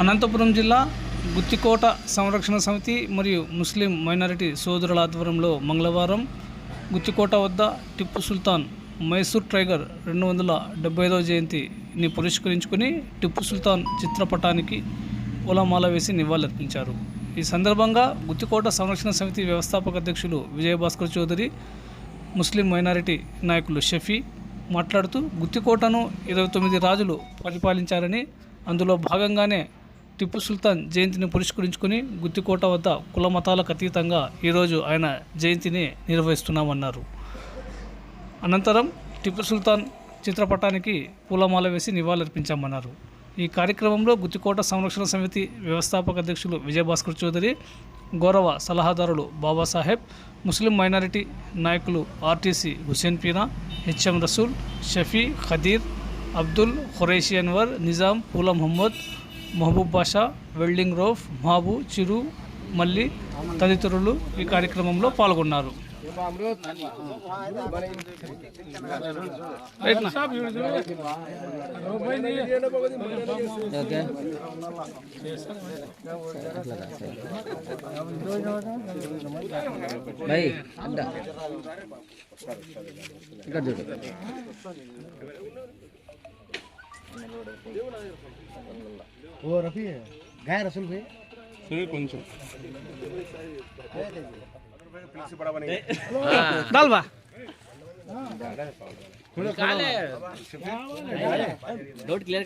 అనంతపురం జిల్లా గుత్తికోట సంరక్షణ సమితి మరియు ముస్లిం మైనారిటీ సోదరుల ఆధ్వర్యంలో మంగళవారం గుత్తికోట వద్ద టిప్పు సుల్తాన్ మైసూర్ టైగర్ రెండు వందల డెబ్బై ఐదవ జయంతిని పురస్కరించుకుని టిప్పు సుల్తాన్ చిత్రపటానికి పూలమాల వేసి నివాళులర్పించారు. ఈ సందర్భంగా గుత్తికోట సంరక్షణ సమితి వ్యవస్థాపక అధ్యక్షులు విజయభాస్కర్ చౌదరి ముస్లిం మైనారిటీ నాయకులు షఫీ మాట్లాడుతూ గుత్తికోటను ఇరవై తొమ్మిది రాజులు పరిపాలించారని అందులో భాగంగానే టిప్పు సుల్తాన్ జయంతిని పురస్కరించుకుని గుత్తికోట వద్ద కుల మతాలకు అతీతంగా ఈరోజు ఆయన జయంతిని నిర్వహిస్తున్నామన్నారు. అనంతరం టిప్పు సుల్తాన్ చిత్రపటానికి పూలమాల వేసి నివాళులర్పించామన్నారు. ఈ కార్యక్రమంలో గుత్తికోట సంరక్షణ సమితి వ్యవస్థాపక అధ్యక్షులు విజయభాస్కర్ చౌదరి గౌరవ సలహాదారులు బాబాసాహెబ్ ముస్లిం మైనారిటీ నాయకులు ఆర్టీసీ హుసేన్ పీనా హెచ్ఎం రసూల్ షఫీ ఖదీర్ అబ్దుల్ ఖురేషి అన్వర్ నిజాం పూల మొహమ్మద్ మహబూబ్ బాషా వెల్డింగ్ రోఫ్ మాబు చిరు మల్లి తదితరులు ఈ కార్యక్రమంలో పాల్గొన్నారు. ఇక్కడ చూడు ఓ రఫీ గాయ రసూల్ కొంచెం. దాల్వా. డౌట్ క్లియర్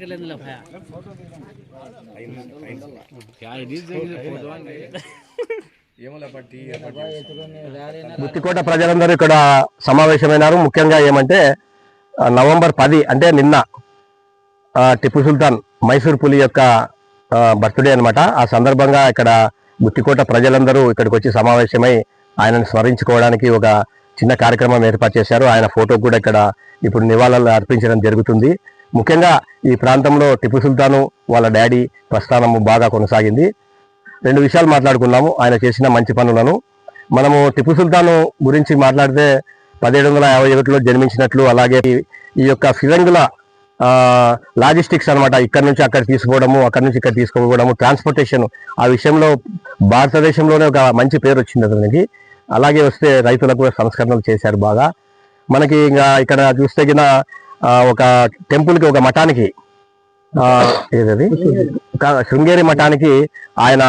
ముత్తికోట ప్రజలందరూ ఇక్కడ సమావేశమైనారు. ముఖ్యంగా ఏమంటే నవంబర్ పది అంటే నిన్న టిప్పు సుల్తాన్ మైసూర్ పులి యొక్క బర్త్డే అన్నమాట. ఆ సందర్భంగా ఇక్కడ గుత్తికోట ప్రజలందరూ ఇక్కడికి వచ్చి సమావేశమై ఆయనను స్మరించుకోవడానికి ఒక చిన్న కార్యక్రమం ఏర్పాటు చేశారు. ఆయన ఫోటో కూడా ఇక్కడ ఇప్పుడు నివాళులు అర్పించడం జరుగుతుంది. ముఖ్యంగా ఈ ప్రాంతంలో టిప్పు సుల్తాను వాళ్ళ డాడీ ప్రస్థానము బాగా కొనసాగింది. రెండు విషయాలు మాట్లాడుకున్నాము ఆయన చేసిన మంచి పనులను. మనము టిప్పు సుల్తాను గురించి మాట్లాడితే పదిహేడు వందల యాభై ఒకటిలో జన్మించినట్లు అలాగే ఈ- ఈ యొక్క ఫిరంగుల లాజిస్టిక్స్ అనమాట ఇక్కడ నుంచి అక్కడ తీసుకోవడము అక్కడ నుంచి ఇక్కడ తీసుకోవడము ట్రాన్స్పోర్టేషన్. ఆ విషయంలో భారతదేశంలోనే ఒక మంచి పేరు వచ్చింది అతనికి అలాగే వస్తే రైతులకు కూడా సంస్కరణలు చేశారు బాగా. మనకి ఇంకా ఇక్కడ చూస్తే గిన ఒక టెంపుల్కి ఒక మఠానికి ఏదది? శృంగేరి మఠానికి ఆయన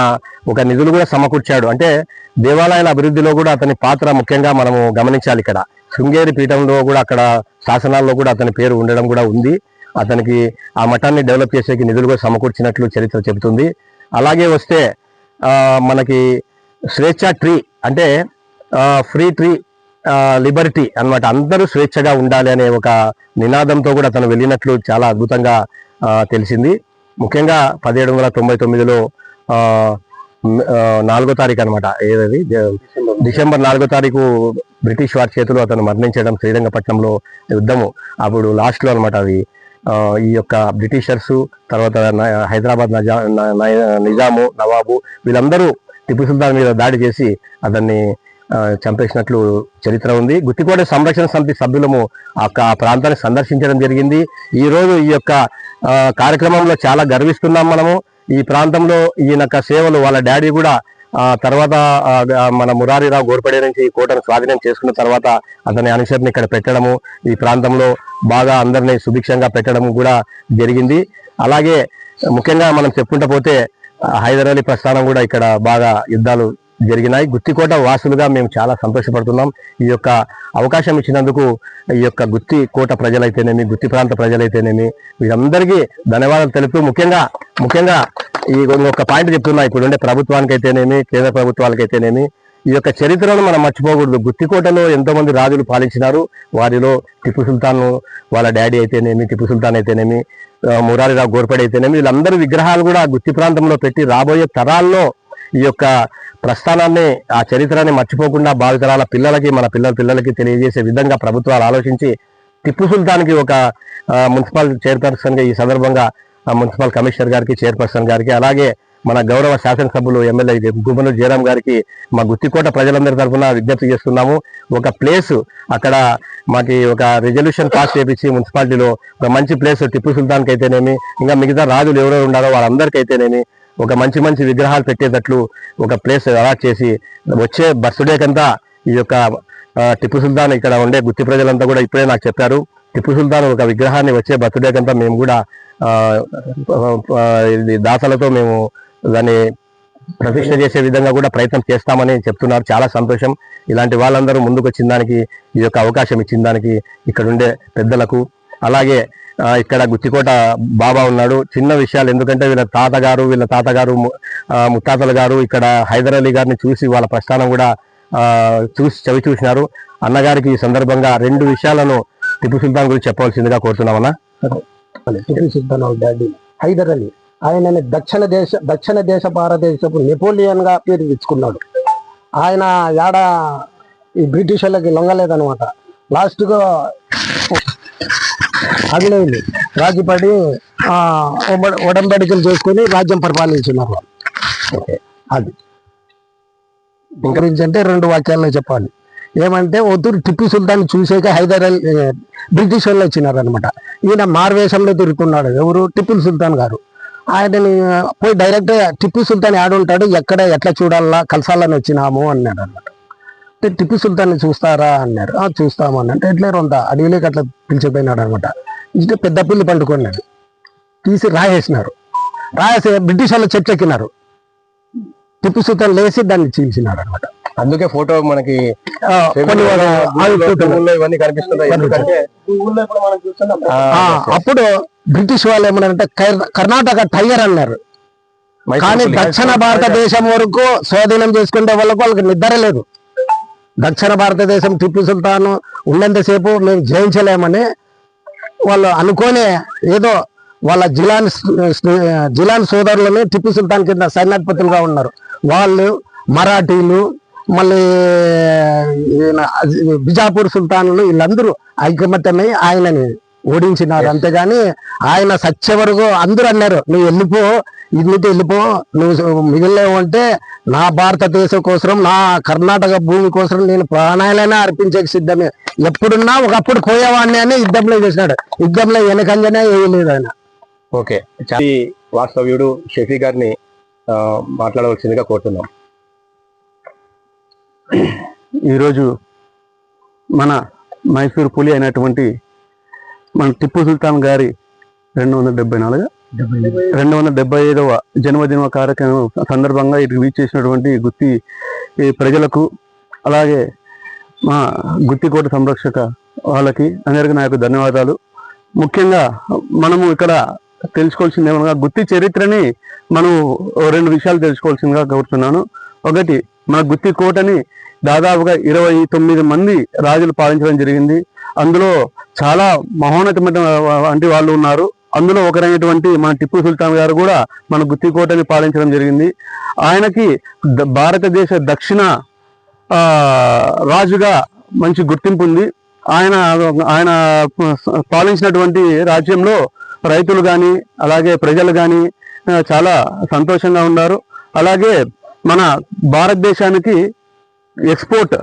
ఒక నిధులు కూడా సమకూర్చాడు. అంటే దేవాలయాల అభివృద్ధిలో కూడా అతని పాత్ర ముఖ్యంగా మనము గమనించాలి ఇక్కడ. శృంగేరి పీఠంలో కూడా అక్కడ శాసనాల్లో కూడా అతని పేరు ఉండడం కూడా ఉంది. అతనికి ఆ మఠాన్ని డెవలప్ చేసేకి నిధులు కూడా సమకూర్చినట్లు చరిత్ర చెబుతుంది. అలాగే వస్తే మనకి స్వేచ్ఛ ట్రీ అంటే ఫ్రీ ట్రీ లిబర్టీ అన్నమాట. అందరూ స్వేచ్ఛగా ఉండాలి అనే ఒక నినాదంతో కూడా అతను వెళ్ళినట్లు చాలా అద్భుతంగా తెలిసింది. ముఖ్యంగా పదిహేడు వందల తొంభై తొమ్మిదిలో నాలుగో తారీఖు అనమాట ఏదది? డిసెంబర్ నాలుగో తారీఖు బ్రిటిష్ వారి చేతిలో అతను మరణించడం శ్రీరంగపట్నంలో యుద్ధము. అప్పుడు లాస్ట్లో అనమాట అది. ఈ యొక్క బ్రిటిషర్స్ తర్వాత హైదరాబాద్ నజా న- నిజాము నవాబు వీళ్ళందరూ టిప్పు సుల్తాన్ మీద దాడి చేసి అతన్ని చంపేసినట్లు చరిత్ర ఉంది. గుత్తికోట సంరక్షణ సమితి సభ్యులము ఆ ప్రాంతాన్ని సందర్శించడం జరిగింది. ఈరోజు ఈ యొక్క కార్యక్రమంలో చాలా గర్విస్తున్నాం మనము. ఈ ప్రాంతంలో ఈయన సేవలు వాళ్ళ డాడీ కూడా ఆ తర్వాత మన మురారిరావు గోర్పడే నుంచి ఈ కోటను స్వాధీనం చేసుకున్న తర్వాత అతని అనుసరిని ఇక్కడ పెట్టడము ఈ ప్రాంతంలో బాగా అందరినీ సుభిక్షంగా పెట్టడం కూడా జరిగింది. అలాగే ముఖ్యంగా మనం చెప్పుకుంటూ పోతే హైదరాలీ ప్రస్థానం కూడా ఇక్కడ బాగా యుద్ధాలు జరిగినాయి. గుత్తికోట వాసులుగా మేము చాలా సంతోషపడుతున్నాం. ఈ యొక్క అవకాశం ఇచ్చినందుకు ఈ యొక్క గుత్తి కోట ప్రజలైతేనేమి గుత్తి ప్రాంత ప్రజలైతేనేమి వీరందరికీ ధన్యవాదాలు తెలుపుతూ ముఖ్యంగా ముఖ్యంగా ఈ ఒక పాయింట్ చెప్తున్నా. ఇప్పుడు ఉండే ప్రభుత్వానికి అయితేనేమి కేంద్ర ప్రభుత్వాలకైతేనేమి ఈ యొక్క చరిత్రను మనం మర్చిపోకూడదు. గుత్తికోటలో ఎంతో మంది రాజులు పాలించినారు. వారిలో టిప్పు సుల్తాన్ వాళ్ళ డాడీ అయితేనేమి టిప్పు సుల్తాన్ అయితేనేమి మురారిరావు గోర్పడి అయితేనేమి వీళ్ళందరి విగ్రహాలు కూడా గుత్తి ప్రాంతంలో పెట్టి రాబోయే తరాల్లో ఈ యొక్క ప్రస్థానాన్ని ఆ చరిత్రని మర్చిపోకుండా భావితరాల పిల్లలకి మన పిల్లల పిల్లలకి తెలియజేసే విధంగా ప్రభుత్వాలు ఆలోచించి టిప్పు సుల్తాన్కి ఒక మున్సిపల్ చైర్పర్సన్గా ఈ సందర్భంగా మున్సిపల్ కమిషనర్ గారికి చైర్పర్సన్ గారికి అలాగే మన గౌరవ శాసనసభ్యులు ఎమ్మెల్యే గుమ్మనూరు జయరాం గారికి మా గుత్తికోట ప్రజలందరి తరఫున విజ్ఞప్తి చేస్తున్నాము. ఒక ప్లేస్ అక్కడ మాకి ఒక రిజల్యూషన్ పాస్ చేపించి మున్సిపాలిటీలో ఒక మంచి ప్లేస్ టిప్పు సుల్తాన్కి అయితేనేమి ఇంకా మిగతా రాజులు ఎవరెవరు ఉన్నారో వాళ్ళందరికీ అయితేనేమి ఒక మంచి మంచి విగ్రహాలు పెట్టేటట్లు ఒక ప్లేస్ అలాట్ చేసి వచ్చే బర్త్డే కంతా ఈ యొక్క టిప్పు సుల్తాన్ ఇక్కడ ఉండే గుత్తి ప్రజలంతా కూడా ఇప్పుడే నాకు చెప్పారు. టిప్పు సుల్తాన్ ఒక విగ్రహాన్ని వచ్చే బర్త్డే కంతా మేము కూడా ఇది దాతలతో మేము దాన్ని ప్రతిష్ట చేసే విధంగా కూడా ప్రయత్నం చేస్తామని చెప్తున్నారు. చాలా సంతోషం. ఇలాంటి వాళ్ళందరూ ముందుకు వచ్చిన దానికి ఈ యొక్క అవకాశం ఇచ్చిన దానికి ఇక్కడ ఉండే పెద్దలకు అలాగే ఇక్కడ గుత్తికోట బాబా ఉన్నాడు. చిన్న విషయాలు ఎందుకంటే వీళ్ళ తాతగారు వీళ్ళ తాతగారు ముత్తాతల ముత్తాతలు గారు ఇక్కడ హైదర్ అలీ గారిని చూసి వాళ్ళ ప్రస్థానం కూడా చూసి చవి చూసినారు. అన్నగారికి ఈ సందర్భంగా రెండు విషయాలను టిప్పు సుల్తాన్ గురించి చెప్పవలసిందిగా కోరుతున్నామన్నా. టిప్పు సుల్తాన్ డాడీ హైదర్ అలీ. ఆయనని దక్షిణ దేశ దక్షిణ దేశ భారతదేశపు నెపోలియన్గా పేరు తెచ్చుకున్నాడు. ఆయన యాడ ఈ బ్రిటిష్ వాళ్ళకి లొంగలేదనమాట లాస్ట్గా గా ఆంగ్లేయులు రాజుపడి ఆ ఒడంబడికలు చేసుకొని రాజ్యం పరిపాలించున్నారు అది. గురించి అంటే రెండు వాక్యాల్లో చెప్పాలి. ఏమంటే ఒత్తురు టిప్పు సుల్తాన్ చూసాక హైదర్ బ్రిటిష్ వాళ్ళు వచ్చినారు అనమాట ఈయన మార్వేషంలో తిరుగుతున్నాడు. ఎవరు? టిప్పు సుల్తాన్ గారు. ఆయనని పోయి డైరెక్ట్ టిప్పు సుల్తాన్ ఆడుంటాడు ఎక్కడ ఎట్లా చూడాలా కలసాలని వచ్చినాము అన్నాడు అనమాట అంటే టిప్పు సుల్తాన్ చూస్తారా అన్నారు. "ఆ, చూస్తాము అని అంటే ఎట్లా రొంత అడవిలోకి అట్లా పిలిచిపోయినాడు అనమాట ఇస్తే పెద్ద పిల్లి పండుకున్నాడు. తీసి రాయేసినారు. రాయేసి బ్రిటిష్ వాళ్ళు చెట్టెక్కినారు టిప్పు సుల్తాన్ లేచి దాన్ని చీల్చినాడు అనమాట అందుకే ఫోటో మనకి అప్పుడు బ్రిటిష్ వాళ్ళు ఏమన్నారంటే కర్- కర్ణాటక టైగర్ అన్నారు. కానీ. దక్షిణ భారతదేశం వరకు స్వాధీనం చేసుకునే వాళ్ళకు వాళ్ళకి నిద్ర లేదు. దక్షిణ భారతదేశం టిప్పు సుల్తాన్ ఉన్నంతసేపు మేము జయించలేమని వాళ్ళు అనుకోనే ఏదో వాళ్ళ జిలాన్ జిలాన్ సోదరులని టిప్పు సుల్తాన్ కింద సైన్యాధిపతులుగా ఉన్నారు. వాళ్ళు మరాఠీలు మళ్ళీ బిజాపూర్ సుల్తాన్లు వీళ్ళందరూ ఐకమత్యమై ఆయనని ఓడించినారు అంతేగాని ఆయన సత్య వరకు అందరూ అన్నారు నువ్వు వెళ్ళిపో ఇన్నిటి వెళ్ళిపో నువ్వు మిగిలినవు అంటే నా భారతదేశం కోసం నా కర్ణాటక భూమి కోసం నేను ప్రాణాలైనా అర్పించే సిద్ధమే. ఎప్పుడున్నా ఒకప్పుడు పోయేవాడిని అని యుద్ధంలో చేసినాడు. యుద్ధంలో వెనకంజనే వేయలేదు ఆయన. ఓకే. వాస్తవ్యుడు షఫీ గారిని ఆ, మాట్లాడవలసిందిగా కోరుతున్నాం. ఈరోజు మన మైసూర్ పులి అయినటువంటి మన టిప్పు సుల్తాన్ గారి రెండు వందల డెబ్బై నాలుగు రెండు వందల డెబ్బై ఐదవ జన్మదిన కార్యక్రమం సందర్భంగా ఇటు వీచ్ చేసినటువంటి గుత్తి ప్రజలకు అలాగే మా గుత్తికోట సంరక్షక వాళ్ళకి అందరికీ నా యొక్క ధన్యవాదాలు. ముఖ్యంగా మనము ఇక్కడ తెలుసుకోవాల్సింది ఏమనగా గుత్తి చరిత్రని మనం ఓ రెండు విషయాలు తెలుసుకోవాల్సిందిగా కోరుతున్నాను ఒకటి మన గుత్తి కోటని దాదాపుగా ఇరవై తొమ్మిది మంది రాజులు పాలించడం జరిగింది. అందులో చాలా మహోన్నతమైన వంటి వాళ్ళు ఉన్నారు. అందులో ఒకరైనటువంటి మన టిప్పు సుల్తాన్ గారు కూడా మన గుత్తికోటని పాలించడం జరిగింది. ఆయనకి భారతదేశ దక్షిణ రాజుగా మంచి గుర్తింపు ఉంది. ఆయన ఆయన పాలించినటువంటి రాజ్యంలో రైతులు కానీ అలాగే ప్రజలు కానీ చాలా సంతోషంగా ఉన్నారు. అలాగే మన భారతదేశానికి ఎక్స్పోర్ట్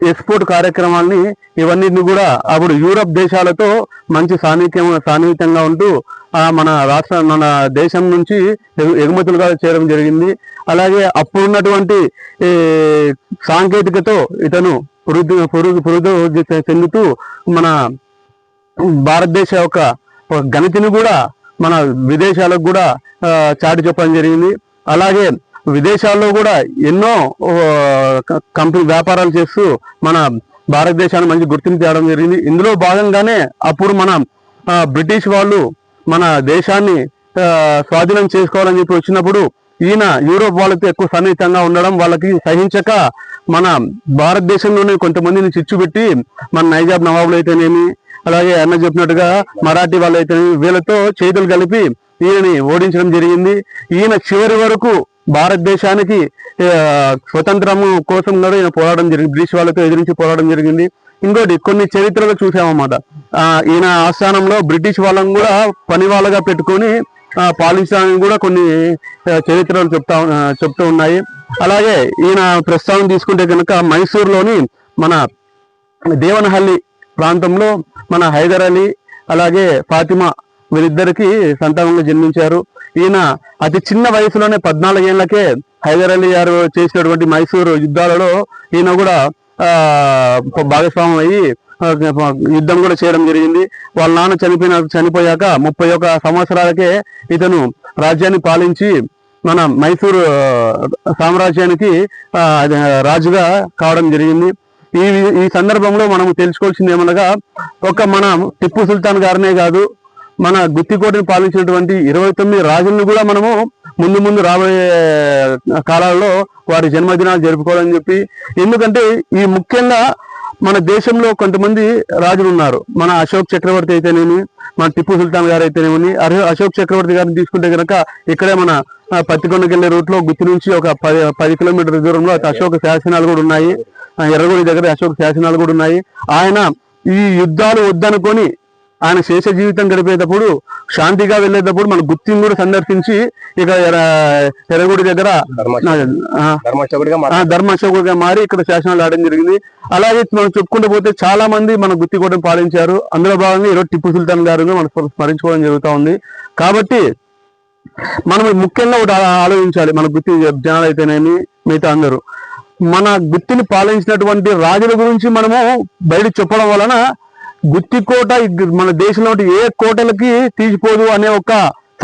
ఎక్స్పోర్ట్ కార్యక్రమాల్ని ఇవన్నీ కూడా అప్పుడు యూరప్ దేశాలతో మంచి సాన్నిహిత్యం సాన్నిహిత్యంగా ఉంటూ ఆ మన రాష్ట్ర మన దేశం నుంచి ఎగు- ఎగుమతులుగా చేయడం జరిగింది. అలాగే అప్పుడున్నటువంటి సాంకేతికతో ఇతను పురుగు పురుగు పురుగు చెందుతూ మన భారతదేశ యొక్క గణితిని కూడా మన విదేశాలకు కూడా చాటి చెప్పడం జరిగింది. అలాగే విదేశాల్లో కూడా ఎన్నో కంపెనీ వ్యాపారాలు చేస్తూ మన భారతదేశాన్ని మంచి గుర్తింపు తేవడం జరిగింది. ఇందులో భాగంగానే అప్పుడు మన బ్రిటిష్ వాళ్ళు మన దేశాన్ని స్వాధీనం చేసుకోవాలని చెప్పి వచ్చినప్పుడు ఈయన యూరోప్ వాళ్ళతో ఎక్కువ సన్నిహితంగా ఉండడం వాళ్ళకి సహించక మన భారతదేశంలోనే కొంతమందిని చిచ్చు పెట్టి మన నైజాబ్ నవాబులు అయితేనేమి అలాగే అన్న చెప్పినట్టుగా మరాఠీ వాళ్ళు అయితేనేమి వీళ్ళతో చేతులు కలిపి ఈయనని ఓడించడం జరిగింది. ఈయన చివరి వరకు భారతదేశానికి స్వతంత్రము కోసం కూడా ఈయన పోరాటం జరిగింది. బ్రిటిష్ వాళ్ళతో ఎదిరించి పోరాటం జరిగింది. ఇంకోటి కొన్ని చరిత్రలు చూసామన్నమాట. ఈయన ఆస్థానంలో బ్రిటిష్ వాళ్ళని కూడా పని వాళ్ళగా పెట్టుకొని పాలించడానికి కూడా కొన్ని చరిత్రలు చెప్తా చెప్తూ ఉన్నాయి. అలాగే ఈయన ప్రస్తావన తీసుకుంటే కనుక మైసూర్లోని మన దేవనహల్లి ప్రాంతంలో మన హైదర్ అలీ అలాగే ఫాతిమా వీరిద్దరికి సంతానంగా జన్మించారు. ఈయన అతి చిన్న వయసులోనే పద్నాలుగేళ్ళకే హైదర్ అలీ గారు చేసినటువంటి మైసూరు యుద్ధాలలో ఈయన కూడా భాగస్వామ్యం అయ్యి యుద్ధం కూడా చేయడం జరిగింది. వాళ్ళ నాన్న చనిపోయిన చనిపోయాక ముప్పై ఒక సంవత్సరాలకే ఇతను రాజ్యాన్ని పాలించి మన మైసూరు సామ్రాజ్యానికి రాజుగా కావడం జరిగింది. ఈ ఈ సందర్భంలో మనం తెలుసుకోవాల్సింది ఏమనగా ఒక మన టిప్పు సుల్తాన్ గారినే కాదు మన గుత్తికోటను పాలించినటువంటి ఇరవై తొమ్మిది రాజులను కూడా మనము ముందు ముందు రాబోయే కాలాల్లో వారి జన్మదినాలు జరుపుకోవాలని చెప్పి. ఎందుకంటే ఈ ముఖ్యంగా మన దేశంలో కొంతమంది రాజులు ఉన్నారు. మన అశోక్ చక్రవర్తి అయితేనేమి మన టిప్పు సుల్తాన్ గారు అయితేనేమి అశోక్ చక్రవర్తి గారిని తీసుకుంటే కనుక ఇక్కడే మన ఆ, పత్తికొండకి వెళ్ళే రూట్లో గుత్తి నుంచి ఒక పది పది కిలోమీటర్ల దూరంలో అశోక శాసనాలు కూడా ఉన్నాయి. ఆ, దగ్గర అశోక శాసనాలు కూడా ఉన్నాయి. ఆయన ఈ యుద్ధాలు వద్దనుకొని ఆయన శేష జీవితం గడిపేటప్పుడు శాంతిగా వెళ్ళేటప్పుడు మన గుత్తిని కూడా సందర్శించి ఇక ఎర్ర- ఎర్రగుడి దగ్గర ధర్మశకుడిగా మారి ఇక్కడ శాసనాలు ఆడడం జరిగింది. అలాగే మనం చెప్పుకుంటూ పోతే చాలా మంది మన గుత్తికోటను పాలించారు. అందులో భాగంగా ఈరోజు టిప్పు సుల్తాన్ గారు మనం స్మ- స్మరించుకోవడం జరుగుతా ఉంది. కాబట్టి మనం ముఖ్యంగా ఒకటి ఆలోచించాలి. మన గుత్తి జనాలు అయితేనేమి మిగతా అందరూ. మన గుత్తిని పాలించినటువంటి రాజుల గురించి మనము బయట చెప్పడం వలన గుత్తి కోట మన దేశంలో ఏ కోటలకి తీసిపోదు అనే ఒక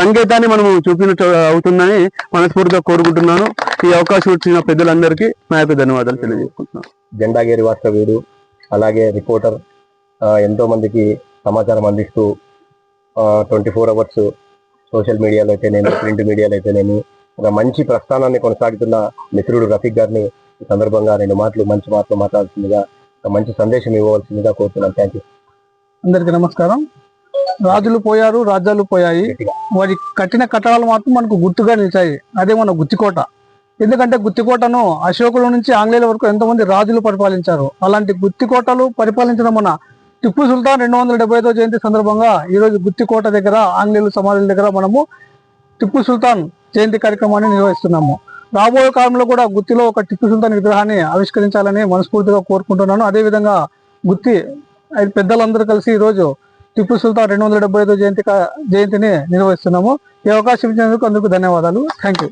సంకేతాన్ని మనము చూపినట్టు అవుతుందని మనస్ఫూర్తిగా కోరుకుంటున్నాను. ఈ అవకాశం ఇచ్చిన పెద్దలందరికీ నా యొక్క ధన్యవాదాలు తెలియజేసుకుంటున్నాను. జెండాగేరి వాస్తవ్యుడు అలాగే రిపోర్టర్ ఎంతో మందికి సమాచారం అందిస్తూ ట్వంటీ ఫోర్ అవర్స్ సోషల్ మీడియాలో అయితేనేమి ప్రింట్ మీడియాలో అయితేనేమి ఒక మంచి ప్రస్థానాన్ని కొనసాగుతున్న మిత్రుడు రఫీక్ గారిని ఈ సందర్భంగా రెండు మాటలు మంచి మాటలు మాట్లాడాల్సిందిగా ఒక మంచి సందేశం ఇవ్వవలసిందిగా కోరుతున్నాను. థ్యాంక్ యూ అందరికీ నమస్కారం. రాజులు పోయారు రాజ్యాలు పోయాయి. వారి కట్టిన కట్టడాలు మాత్రం మనకు గుర్తుగా నిలిచాయి. అదే మన గుత్తికోట. ఎందుకంటే గుత్తికోటను అశోకుల నుంచి ఆంగ్లేయుల వరకు ఎంతమంది రాజులు పరిపాలించారు? అలాంటి గుత్తికోటలు పరిపాలించిన మన టిప్పు సుల్తాన్ రెండు వందల డెబ్బై ఐదో జయంతి సందర్భంగా ఈరోజు గుత్తికోట దగ్గర ఆంగ్లేయుల సమాధుల దగ్గర మనము టిప్పు సుల్తాన్ జయంతి కార్యక్రమాన్ని నిర్వహిస్తున్నాము. రాబోయే కాలంలో కూడా గుత్తిలో ఒక టిప్పు సుల్తాన్ విగ్రహాన్ని ఆవిష్కరించాలని మనస్ఫూర్తిగా కోరుకుంటున్నాను. అదేవిధంగా గుత్తి పెద్దలందరూ కలిసి ఈ రోజు టిప్పు సుల్తాన్ రెండు వందల డెబ్బై ఐదో జయంతి జయంతిని నిర్వహిస్తున్నాము. ఈ అవకాశం ఇచ్చినందుకు అందుకు ధన్యవాదాలు. Thank you